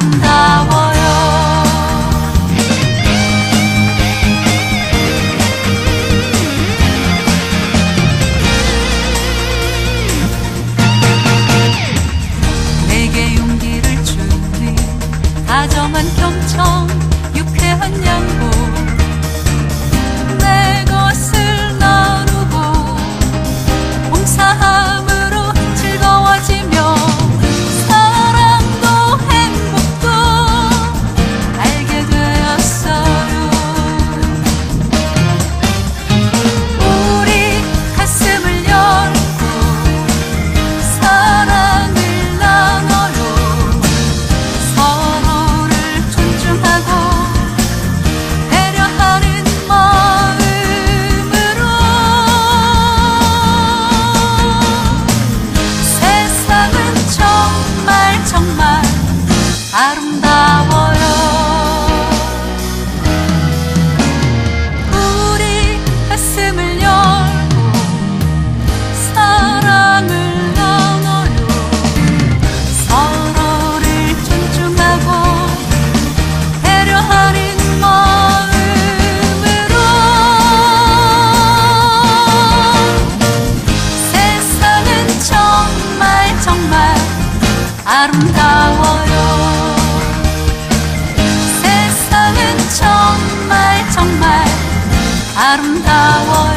상당히요, 내게 용 기를 주니 다정한 경청 유쾌한 양보 아름다워요. 세상은 정말 정말 아름다워요.